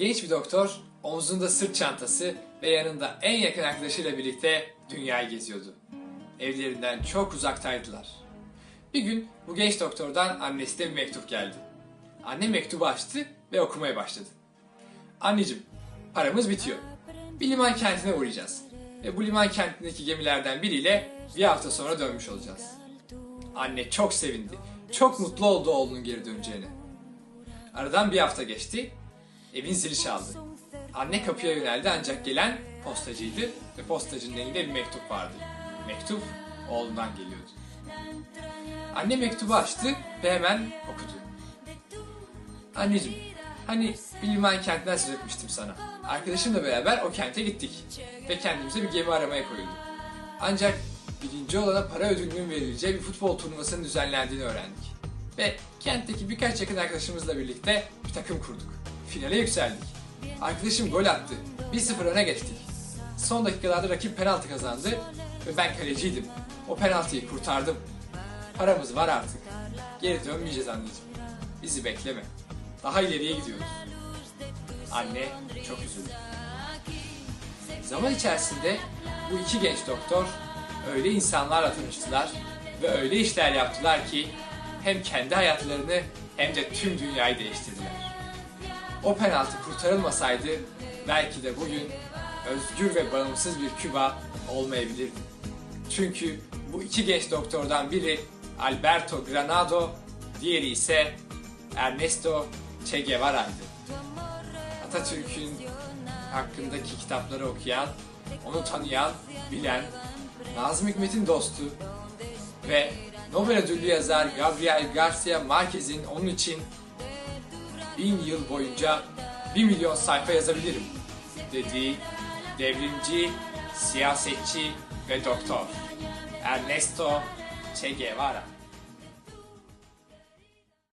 Genç bir doktor omzunda sırt çantası ve yanında en yakın arkadaşıyla birlikte dünyayı geziyordu. Evlerinden çok uzaktaydılar. Bir gün bu genç doktordan annesine bir mektup geldi. Anne mektubu açtı ve okumaya başladı. Anneciğim, paramız bitiyor. Bir liman kentine uğrayacağız. Ve bu liman kentindeki gemilerden biriyle bir hafta sonra dönmüş olacağız. Anne çok sevindi. Çok mutlu oldu oğlunun geri döneceğine. Aradan bir hafta geçti. Evin zili çaldı. Anne kapıya yöneldi ancak gelen postacıydı ve postacının elinde bir mektup vardı. Mektup oğlundan geliyordu. Anne mektubu açtı ve hemen okudu. Anneciğim, hani bir liman kentinden söz etmiştim sana. Arkadaşımla beraber o kente gittik ve kendimize bir gemi aramaya koyulduk. Ancak birinci olana para ödülünün verileceği bir futbol turnuvasının düzenlendiğini öğrendik. Ve kentteki birkaç yakın arkadaşımızla birlikte bir takım kurduk. Finale yükseldik. Arkadaşım gol attı. 1-0 öne geçtik. Son dakikalarda rakip penaltı kazandı ve ben kaleciydim. O penaltıyı kurtardım. Paramız var artık. Geri dönmeyeceğiz anneciğim. Bizi bekleme. Daha ileriye gidiyoruz. Anne çok üzüldü. Zaman içerisinde bu iki genç doktor öyle insanlarla tanıştılar ve öyle işler yaptılar ki hem kendi hayatlarını hem de tüm dünyayı değiştirdiler. O penaltı kurtarılmasaydı belki de bugün özgür ve bağımsız bir Küba olmayabilirdi. Çünkü bu iki genç doktordan biri Alberto Granado, diğeri ise Ernesto Che Guevara'ydı. Atatürk'ün hakkındaki kitapları okuyan, onu tanıyan, bilen, Nazım Hikmet'in dostu ve Nobel ödüllü yazar Gabriel Garcia Marquez'in onun için bin yıl boyunca bir milyon sayfa yazabilirim dediği devrimci, siyasetçi ve doktor Ernesto Che Guevara.